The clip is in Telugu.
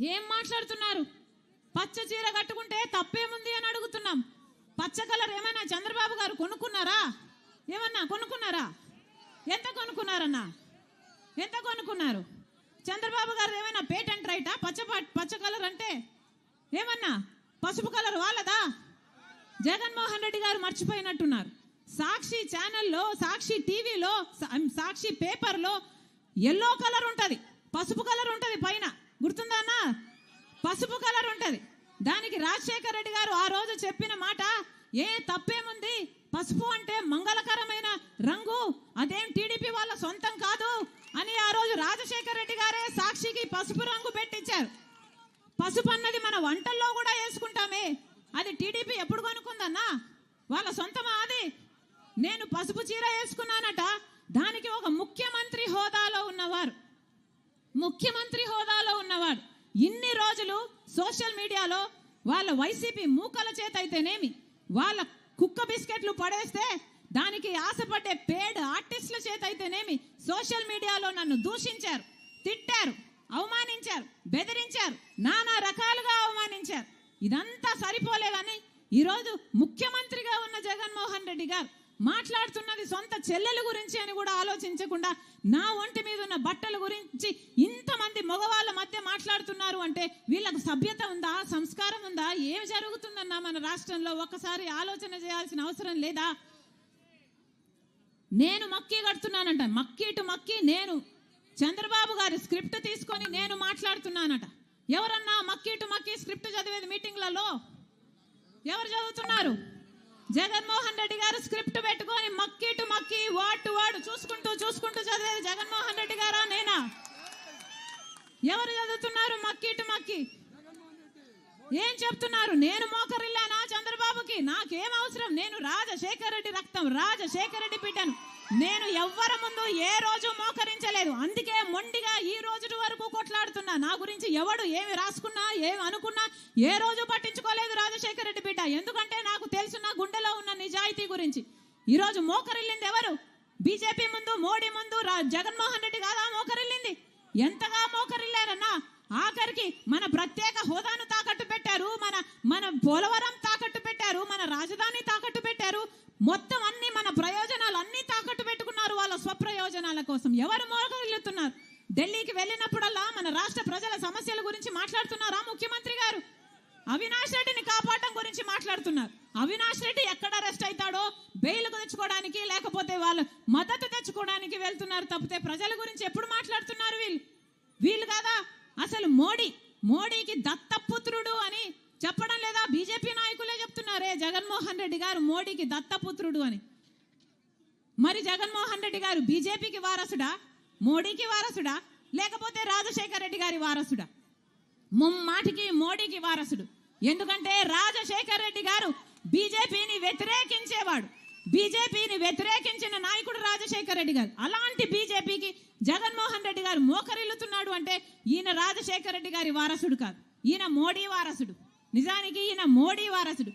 ఏం మాట్లాడుతున్నారు? పచ్చ చీర కట్టుకుంటే తప్పేముంది అని అడుగుతున్నాం. పచ్చ కలర్ ఏమైనా చంద్రబాబు గారు కొనుక్కున్నారా? ఏమన్నా కొనుక్కున్నారా? ఎంత కొనుక్కున్నారన్నా? ఎంత కొనుక్కున్నారు? చంద్రబాబు గారు ఏమైనా పేటెంట్ రైటా పచ్చ పచ్చ కలర్ అంటే ఏమన్నా? పసుపు కలర్ వాళ్ళదా? జగన్మోహన్ రెడ్డి గారు మర్చిపోయినట్టున్నారు. సాక్షి ఛానల్లో సాక్షి టీవీలో సాక్షి పేపర్లో ఎల్లో కలర్ ఉంటుంది. పసుపు కలర్ ఉంటుంది పైన. గుర్తుందానా? పసుపు కలర్ ఉంటుంది. దానికి రాజశేఖర రెడ్డి గారు ఆ రోజు చెప్పిన మాట ఏ తప్పేముంది? పసుపు అంటే మంగళకరమైన రంగు అదేం టీడీపీ వాళ్ళ సొంతం కాదు అని ఆ రోజు రాజశేఖర రెడ్డి గారే సాక్షికి పసుపు రంగు పెట్టించారు. పసుపు అన్నది మన వంటల్లో కూడా వేసుకుంటామే. అది టీడీపీ ఎప్పుడు కొనుక్కుందన్నా? వాళ్ళ సొంతమా అది? నేను పసుపు చీర వేసుకున్నానట. దానికి ఒక ముఖ్యమంత్రి హోదాలో ఉన్నవారు. ముఖ్యమంత్రి హోదాలో ఉన్నవాడు. ఇన్ని రోజులు సోషల్ మీడియాలో వాళ్ళ వైసీపీ మూకల చేత అయితేనేమి వాళ్ళ కుక్క బిస్కెట్లు పడేస్తే దానికి ఆశపడ్డే పేడ్ ఆర్టిస్టుల చేత అయితేనేమి సోషల్ మీడియాలో నన్ను దూషించారు తిట్టారు అవమానించారు బెదిరించారు నానా రకాలుగా అవమానించారు. ఇదంతా సరిపోలేదని ఈరోజు ముఖ్యమంత్రిగా ఉన్న జగన్మోహన్ రెడ్డి గారు మాట్లాడుతున్నది సొంత చెల్లెల గురించి అని కూడా ఆలోచించకుండా నా ఒంటి మీద ఉన్న బట్టల గురించి మగవాళ్ళ మధ్య మాట్లాడుతున్నారు అంటే వీళ్ళకు సభ్యత ఉందా సంస్కారం ఉందా? ఏం జరుగుతుందన్నా మన రాష్ట్రంలో? ఒక్కసారి ఆలోచన చేయాల్సిన అవసరం లేదా? నేను మక్కీ కడుతున్నానంట. మక్కీటు మక్కి నేను చంద్రబాబు గారి స్క్రిప్ట్ తీసుకొని నేను మాట్లాడుతున్నానట. ఎవరన్నా మక్కీటు మక్కి స్క్రిప్ట్ చదివేది మీటింగ్లలో? ఎవరు చదువుతున్నారు? జగన్మోహన్ రెడ్డి గారు స్క్రిప్ట్ పెట్టుకొని మక్కీటు మక్కి వాటు వాడు చూసుకుంటూ చూసుకుంటూ చదివేది జగన్మోహన్ రెడ్డి గారా నేనా? ఎవరు చదువుతున్నారు? మక్కిటు మక్కి. ఏం చెప్తున్నారు? నేను మోకరిల్లానా చంద్రబాబుకి? నాకేం అవసరం? నేను రాజశేఖర రెడ్డి రక్తం రాజశేఖర రెడ్డి బిడ్డను. నేను ఎవ్వరి ముందు ఏ రోజు మోకరించలేదు. అందుకే మొండిగా ఈ రోజు వరకు కొట్లాడుతున్నా. నా గురించి ఎవడు ఏమి రాసుకున్నా ఏమి అనుకున్నా ఏ రోజు పట్టించుకోలేదు రాజశేఖర రెడ్డి బిడ్డ. ఎందుకంటే నాకు తెలుసు నా గుండెలో ఉన్న నిజాయితీ గురించి. ఈరోజు మోకరిల్లింది ఎవరు? బీజేపీ ముందు మోడీ ముందు రా- జగన్మోహన్ రెడ్డి కాదా మోకరిల్లింది? ఎంతగా మోకరిల్లారన్నా ఆఖరికి మన ప్రత్యేక హోదాను తాకట్టు పెట్టారు మన మన పోలవరం తాకట్టు పెట్టారు మన రాజధాని తాకట్టు పెట్టారు. మొత్తం అన్ని మన ప్రయోజనాలు అన్ని తాకట్టు పెట్టుకున్నారు వాళ్ళ స్వప్రయోజనాల కోసం. ఎవరు మోకరిల్లుతున్నారు? ఢిల్లీకి వెళ్ళినప్పుడల్లా మన రాష్ట్ర ప్రజల సమస్యల గురించి మాట్లాడుతున్నారా ముఖ్యమంత్రి గారు? అవినాష్ రెడ్డిని కాపాడడం గురించి మాట్లాడుతున్నారు. అవినాష్ రెడ్డి ఎక్కడ అరెస్ట్ అవుతాడో బెయిల్ తెచ్చుకోవడానికి లేకపోతే వాళ్ళు మద్దతు తెచ్చుకోవడానికి వెళ్తున్నారు తప్పితే ప్రజల గురించి ఎప్పుడు మాట్లాడుతున్నారు వీళ్ళు? వీళ్ళు కాదా? అసలు మోడీ మోడీకి దత్తపుత్రుడు అని చెప్పడం లేదా? బీజేపీ నాయకులే చెప్తున్నారే జగన్మోహన్ రెడ్డి గారు మోడీకి దత్తపుత్రుడు అని. మరి జగన్మోహన్ రెడ్డి గారు బీజేపీకి వారసుడా? మోడీకి వారసుడా? లేకపోతే రాజశేఖర్ రెడ్డి గారి వారసుడా? ముమ్మాటికి మోడీకి వారసుడు. ఎందుకంటే రాజశేఖర్ రెడ్డి గారు బీజేపీని వ్యతిరేకించేవాడు. బీజేపీని వ్యతిరేకించిన నాయకుడు రాజశేఖర్ రెడ్డి గారు. అలాంటి బీజేపీకి జగన్మోహన్ రెడ్డి గారు మోకరిల్లుతున్నాడు అంటే ఈయన రాజశేఖర్ రెడ్డి గారి వారసుడు కాదు. ఈయన మోడీ వారసుడు. నిజానికి ఈయన మోడీ వారసుడు.